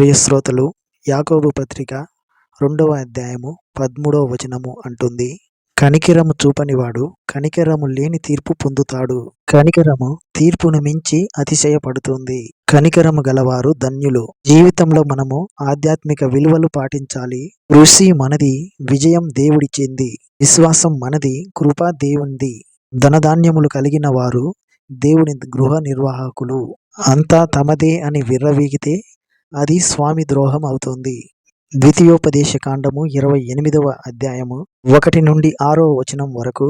ప్రియ శ్రోతలు యాకోబు పత్రిక రెండవ అధ్యాయము పదమూడవ వచనము అంటుంది. కనికరము చూపనివాడు కనికరము లేని తీర్పు పొందుతాడు. కనికరము తీర్పును మించి అతిశయపడుతుంది. కనికరము గలవారు ధన్యులు. జీవితంలో మనము ఆధ్యాత్మిక విలువలు పాటించాలి. కృషి మనది విజయం దేవుడిచ్చింది. విశ్వాసం మనది కృపా దేవునిది. ధనధాన్యములు కలిగిన వారు దేవుని గృహ నిర్వాహకులు. అంతా తమదే అని విర్రవీగితే అది స్వామి ద్రోహం అవుతుంది. ద్వితీయోపదేశ కాండము ఇరవై ఎనిమిదవ అధ్యాయము ఒకటి నుండి ఆరో వచనం వరకు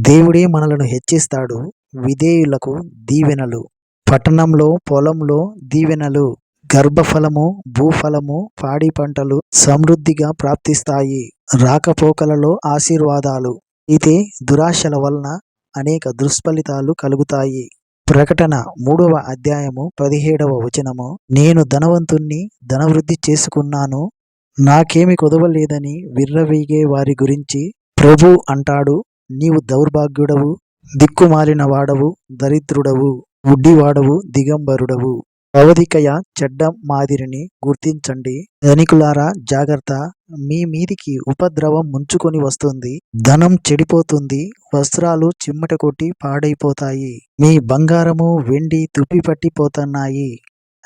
దేవుడే మనలను హెచ్చిస్తాడు విధేయులకు దీవెనలు. పట్టణంలో పొలంలో దీవెనలు గర్భఫలము భూఫలము పాడి పంటలు సమృద్ధిగా ప్రాప్తిస్తాయి. రాకపోకలలో ఆశీర్వాదాలు. అయితే దురాశల వలన అనేక దుష్ఫలితాలు కలుగుతాయి. ప్రకటన మూడవ అధ్యాయము పదిహేడవ వచనము. నేను ధనవంతుణ్ణి ధనవృద్ధి చేసుకున్నాను నాకేమి కొదవలేదని విర్రవీగే వారి గురించి ప్రభు అంటాడు. నీవు దౌర్భాగ్యుడవు దిక్కుమాలిన వాడవు దరిద్రుడవు ఉడ్డివాడవు దిగంబరుడవు. అవధికయ చెడ్డ మాదిరిని గుర్తించండి. ధనికులారా జాగ్రత్త. మీ మీదికి ఉపద్రవం ముంచుకొని వస్తుంది. ధనం చెడిపోతుంది. వస్త్రాలు చిమ్మట కొట్టి పాడైపోతాయి. మీ బంగారము వెండి తుప్పిపట్టిపోతున్నాయి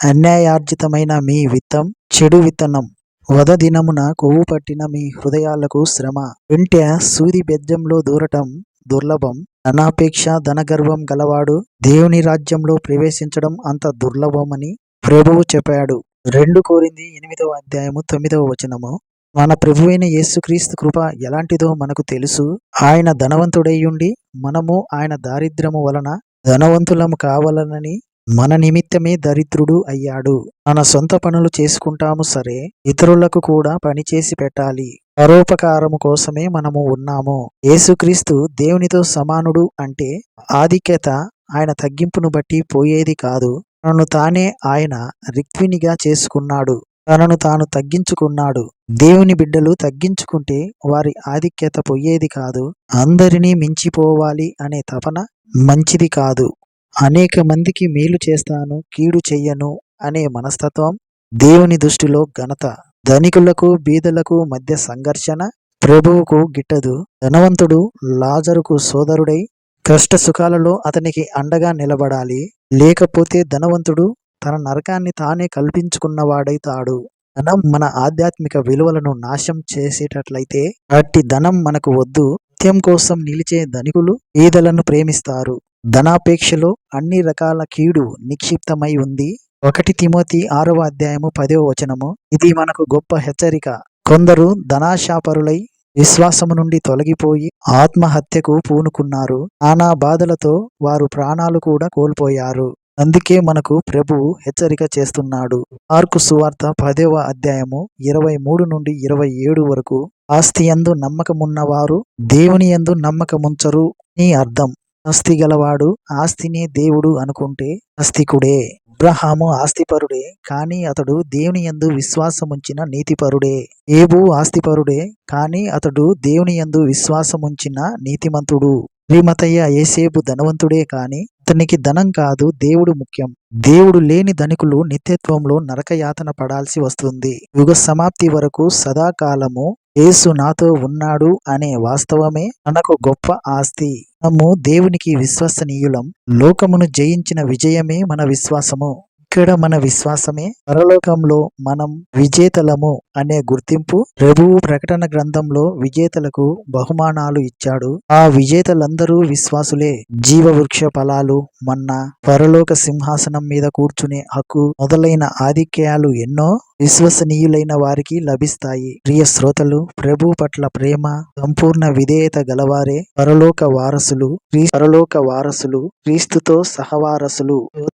అన్యాయార్జితమైన మీ విత్తం చెడు విత్తనం. వద దినమున కొవ్వు పట్టిన మీ హృదయాలకు శ్రమ. వెంట సూది బెజ్జంలో దూరటం దుర్లభం. ధనాపేక్ష ధనగర్వం గలవాడు దేవుని రాజ్యంలో ప్రవేశించడం అంత దుర్లభమని ప్రభువు చెప్పాడు. రెండు కోరింది ఎనిమిదవ అధ్యాయము తొమ్మిదవ వచనము. మన ప్రభువైన యేసుక్రీస్తు కృప ఎలాంటిదో మనకు తెలుసు. ఆయన ధనవంతుడయ్యుండి మనము ఆయన దారిద్ర్యము వలన ధనవంతులము కావాలనని మన నిమిత్తమే దరిద్రుడు అయ్యాడు. మన సొంత పనులు చేసుకుంటాము సరే ఇతరులకు కూడా పనిచేసి పెట్టాలి. పరోపకారము కోసమే మనము ఉన్నాము. యేసుక్రీస్తు దేవునితో సమానుడు అంటే ఆధిక్యత ఆయన తగ్గింపును బట్టి పోయేది కాదు. తనను తానే ఆయన రిక్వినిగా చేసుకున్నాడు. తనను తాను తగ్గించుకున్నాడు. దేవుని బిడ్డలు తగ్గించుకుంటే వారి ఆధిక్యత పోయేది కాదు. అందరినీ మించిపోవాలి అనే తపన మంచిది కాదు. అనేక మందికి మేలు చేస్తాను కీడు చెయ్యను అనే మనస్తత్వం దేవుని దృష్టిలో ఘనత. ధనికులకు బీదలకు మధ్య సంఘర్షణ ప్రభువుకు గిట్టదు. ధనవంతుడు లాజరుకు సోదరుడై కష్ట సుఖాలలో అతనికి అండగా నిలబడాలి. లేకపోతే ధనవంతుడు తన నరకాన్ని తానే కల్పించుకున్నవాడైతాడు. ధనం మన ఆధ్యాత్మిక విలువలను నాశం చేసేటట్లయితే అట్టి ధనం మనకు వద్దు. నిత్యం కోసం నిలిచే ధనికులు పేదలను ప్రేమిస్తారు. ధనాపేక్షలో అన్ని రకాల కీడు నిక్షిప్తమై ఉంది. ఒకటి తిమోతి ఆరవ అధ్యాయము పదవ వచనము. ఇది మనకు గొప్ప హెచ్చరిక. కొందరు ధనాశాపరులై విశ్వాసము నుండి తొలగిపోయి ఆత్మహత్యకు పూనుకున్నారు. నానా బాధలతో వారు ప్రాణాలు కూడా కోల్పోయారు. అందుకే మనకు ప్రభువు హెచ్చరిక చేస్తున్నాడు. మార్కు సువార్త పదవ అధ్యాయము ఇరవై మూడు నుండి ఇరవై ఏడు వరకు. ఆస్తి ఎందు నమ్మకమున్నవారు దేవుని ఎందు నమ్మకముంచరు అని అర్థం. ఆస్తి గలవాడు ఆస్తినే దేవుడు అనుకుంటే ఆస్తికుడే. అబ్రహాము ఆస్తిపరుడే కానీ అతడు దేవుని యందు విశ్వాసముంచిన నీతిపరుడే. ఏబు ఆస్తిపరుడే కానీ అతడు దేవుని యందు విశ్వాసముంచిన నీతిమంతుడు. శ్రీమతయ్య ఏసేబు ధనవంతుడే కాని అతనికి ధనం కాదు దేవుడు ముఖ్యం. దేవుడు లేని ధనికులు నిత్యత్వంలో నరకయాతన పడాల్సి వస్తుంది. యుగ సమాప్తి వరకు సదాకాలము యేసు నాతో ఉన్నాడు అనే వాస్తవమే మనకు గొప్ప ఆస్తి. మనము దేవునికి విశ్వసనీయులం. లోకమును జయించిన విజయమే మన విశ్వాసము. ఇక్కడ మన విశ్వాసమే. పరలోకంలో మనం విజేతలము అనే గుర్తింపు ప్రభువు ప్రకటన గ్రంథంలో విజేతలకు బహుమానాలు ఇచ్చాడు. ఆ విజేతలందరూ విశ్వాసులే. జీవవృక్ష ఫలాలు మన్నా పరలోక సింహాసనం మీద కూర్చునే హక్కు మొదలైన ఆధిక్యాలు ఎన్నో విశ్వసనీయులైన వారికి లభిస్తాయి. ప్రియ శ్రోతలు ప్రభు పట్ల ప్రేమ సంపూర్ణ విధేయత గలవారే పరలోక వారసులు పరలోక వారసులు క్రీస్తుతో సహవారసులు.